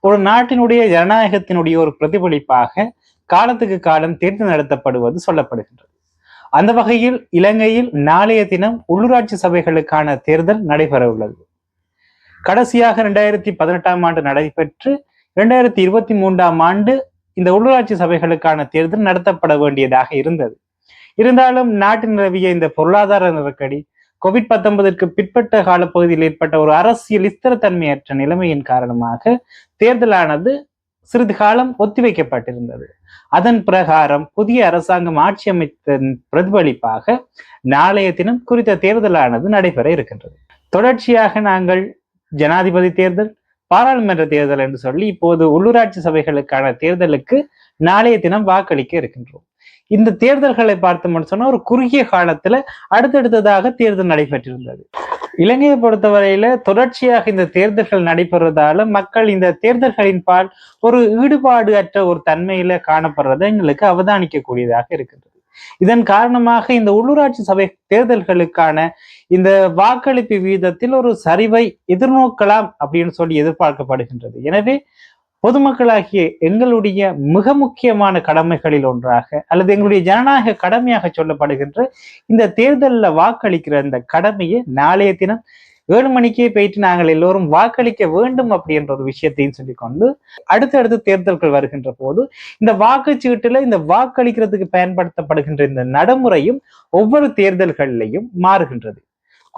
ஒரு நாட்டினுடைய ஜனநாயகத்தினுடைய ஒரு பிரதிபலிப்பாக காலத்துக்கு காலம் தேர்தல் நடத்தப்படுவது சொல்லப்படுகின்றது. அந்த வகையில் இலங்கையில் நாளைய தினம் உள்ளூராட்சி சபைகளுக்கான தேர்தல் நடைபெற உள்ளது. கடைசியாக இரண்டாயிரத்தி பதினெட்டாம் ஆண்டு நடைபெற்று இரண்டாயிரத்தி இருபத்தி மூன்றாம் ஆண்டு இந்த உள்ளூராட்சி சபைகளுக்கான தேர்தல் நடத்தப்பட வேண்டியதாக இருந்தது. இருந்தாலும் நாட்டில் நிலவிய இந்த பொருளாதார நெருக்கடி கோவிட் பத்தொன்பதற்கு பிற்பட்ட காலப்பகுதியில் ஏற்பட்ட ஒரு அரசியல் ஸ்திரத்தன்மையற்ற நிலைமையின் காரணமாக தேர்தலானது சிறிது காலம் ஒத்திவைக்கப்பட்டிருந்தது. அதன் பிரகாரம் புதிய அரசாங்கம் ஆட்சி அமைத்ததன் பிரதிபலிப்பாக நாளைய தினம் குறித்த தேர்தலானது நடைபெற இருக்கின்றது. தொடர்ச்சியாக நாங்கள் ஜனாதிபதி தேர்தல் பாராளுமன்ற தேர்தல் என்று சொல்லி இப்போது உள்ளூராட்சி சபைகளுக்கான தேர்தலுக்கு நாளைய தினம் வாக்களிக்க இருக்கின்றோம். இந்த தேர்தல்களை பார்த்தோம்னு சொன்னா ஒரு குறுகிய காலத்துல அடுத்தடுத்ததாக தேர்தல் நடைபெற்றிருந்தது. இலங்கையை பொறுத்தவரையில தொடர்ச்சியாக இந்த தேர்தல்கள் நடைபெறுவதால மக்கள் இந்த தேர்தல்களின் பால் ஒரு ஈடுபாடு அற்ற ஒரு தன்மையில காணப்படுறதை எங்களுக்கு அவதானிக்க கூடியதாக இருக்கின்றது. இதன் காரணமாக இந்த உள்ளூராட்சி சபை தேர்தல்களுக்கான இந்த வாக்களிப்பு வீதத்தில் ஒரு சரிவை எதிர்நோக்கலாம் அப்படின்னு சொல்லி எதிர்பார்க்கப்படுகின்றது. எனவே பொதுமக்களாகிய எங்களுடைய மிக முக்கியமான கடமைகளில் ஒன்றாக அல்லது எங்களுடைய ஜனநாயக கடமையாக சொல்லப்படுகின்ற இந்த தேர்தலில் வாக்களிக்கிற இந்த கடமையை நாளைய தினம் ஏழு மணிக்கே போயிட்டு நாங்கள் எல்லோரும் வாக்களிக்க வேண்டும் அப்படின்ற ஒரு விஷயத்தையும் சொல்லிக்கொண்டு அடுத்தடுத்து தேர்தல்கள் வருகின்ற போது இந்த வாக்குச்சீட்டுல இந்த வாக்களிக்கிறதுக்கு பயன்படுத்தப்படுகின்ற இந்த நடைமுறையும் ஒவ்வொரு தேர்தல்களிலையும் மாறுகின்றது.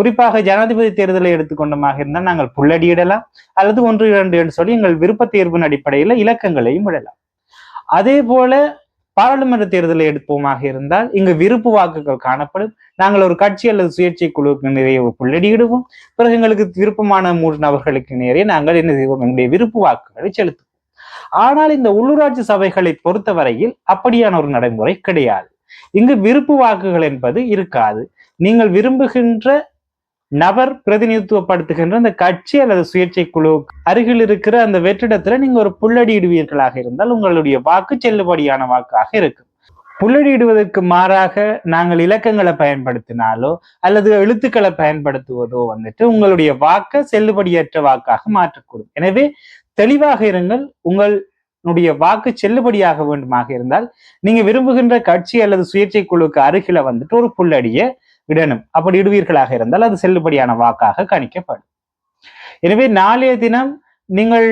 குறிப்பாக ஜனாதிபதி தேர்தலை எடுத்துக்கொண்டமாக இருந்தால் நாங்கள் புள்ளடியிடலாம் அல்லது ஒன்று இரண்டு என்று சொல்லி எங்கள் விருப்ப தேர்வின் அடிப்படையில் இலக்கங்களையும் விடலாம். அதே போல பாராளுமன்ற தேர்தலை எடுப்போமாக இருந்தால் இங்கு விருப்பு வாக்குகள் காணப்படும். நாங்கள் ஒரு கட்சி அல்லது சுயேட்சை குழுவுக்கு நிறைய புள்ளடியிடுவோம் பிறகு எங்களுக்கு விருப்பமான மூன்று நபர்களுக்கு நிறைய நாங்கள் என்ன செய்வோம்? எங்களுடைய விருப்பு வாக்குகளை செலுத்துவோம். ஆனால் இந்த உள்ளூராட்சி சபைகளை பொறுத்தவரையில் அப்படியான ஒரு நடைமுறை கிடையாது. இங்கு விருப்பு வாக்குகள் என்பது இருக்காது. நீங்கள் விரும்புகின்ற நபர் பிரதிநிதித்துவப்படுத்துகின்ற அந்த கட்சி அல்லது சுயேட்சை குழு அருகில் இருக்கிற அந்த வெற்றிடத்துல நீங்க ஒரு புள்ளடியிடுவீர்களாக இருந்தால் உங்களுடைய வாக்கு செல்லுபடியான வாக்காக இருக்கும். புள்ளடியிடுவதற்கு மாறாக நாங்கள் இலக்கங்களை பயன்படுத்தினாலோ அல்லது எழுத்துக்களை பயன்படுத்துவதோ வந்துட்டு உங்களுடைய வாக்க செல்லுபடியற்ற வாக்காக மாற்றக்கூடும். எனவே தெளிவாக இருங்கள் உங்களுடைய வாக்கு செல்லுபடியாக வேண்டுமாக இருந்தால் நீங்க விரும்புகின்ற கட்சி அல்லது சுயேட்சை குழுக்கு அருகில வந்துட்டு ஒரு புள்ளடியை இடணும். அப்படி இடுவீர்களாக இருந்தால் அது செல்லுபடியான வாக்காக கணிக்கப்படும். எனவே நாளைய தினம் நீங்கள்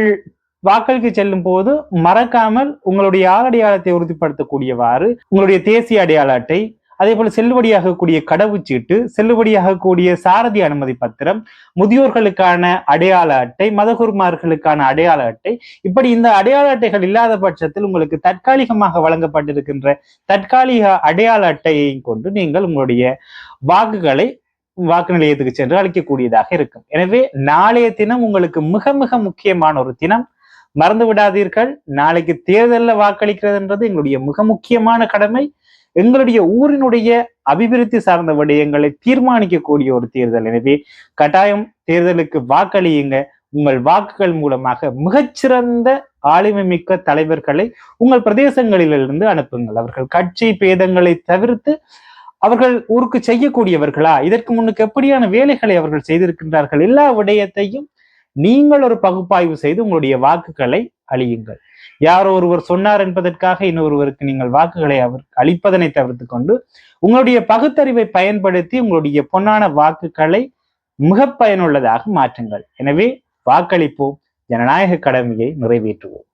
வாக்களிக்கு செல்லும் போது மறக்காமல் உங்களுடைய ஆளடையாளத்தை உறுதிப்படுத்தக்கூடியவாறு உங்களுடைய தேசிய அடையாள அட்டை அதே போல செல்லுபடியாகக்கூடிய கடவுச்சீட்டு செல்லுபடியாகக்கூடிய சாரதி அனுமதி பத்திரம் முதியோர்களுக்கான அடையாள அட்டை மதகுருமார்களுக்கான அடையாள அட்டை. இப்படி இந்த அடையாள அட்டைகள் இல்லாத பட்சத்தில் உங்களுக்கு தற்காலிகமாக வழங்கப்பட்டிருக்கின்ற தற்காலிக அடையாள அட்டையை கொண்டு நீங்கள் உங்களுடைய வாக்குகளை வாக்கு நிலையத்துக்கு சென்று அளிக்கக்கூடியதாக இருக்கும். எனவே நாளைய தினம் உங்களுக்கு மிக மிக முக்கியமான ஒரு தினம். மறந்து விடாதீர்கள் நாளைக்கு தேர்தலில் வாக்களிக்கிறதுன்றது எங்களுடைய மிக முக்கியமான கடமை. எங்களுடைய ஊரினுடைய அபிவிருத்தி சார்ந்த விடயங்களை தீர்மானிக்கக்கூடிய ஒரு தேர்தல். எனவே கட்டாயம் தேர்தலுக்கு வாக்களியுங்க. உங்கள் வாக்குகள் மூலமாக மிகச்சிறந்த ஆளுமை மிக்க தலைவர்களை உங்கள் பிரதேசங்களிலிருந்து அனுப்புங்கள். அவர்கள் கட்சி பேதங்களை தவிர்த்து அவர்கள் ஊருக்கு செய்யக்கூடியவர்களா? இதற்கு முன்னுக்கு எப்படியான வேலைகளை அவர்கள் செய்திருக்கின்றார்கள்? எல்லா விடயத்தையும் நீங்கள் ஒரு பகுப்பாய்வு செய்து உங்களுடைய வாக்குகளை அழியுங்கள். யாரோ ஒருவர் சொன்னார் என்பதற்காக இன்னொருவருக்கு நீங்கள் வாக்குகளை அவர் அளிப்பதனை தவிர்த்து கொண்டு உங்களுடைய பகுத்தறிவை பயன்படுத்தி உங்களுடைய பொன்னான வாக்குகளை மிக பயனுள்ளதாக மாற்றுங்கள். எனவே வாக்களிப்போம். ஜனநாயக கடமையை நிறைவேற்றுவோம்.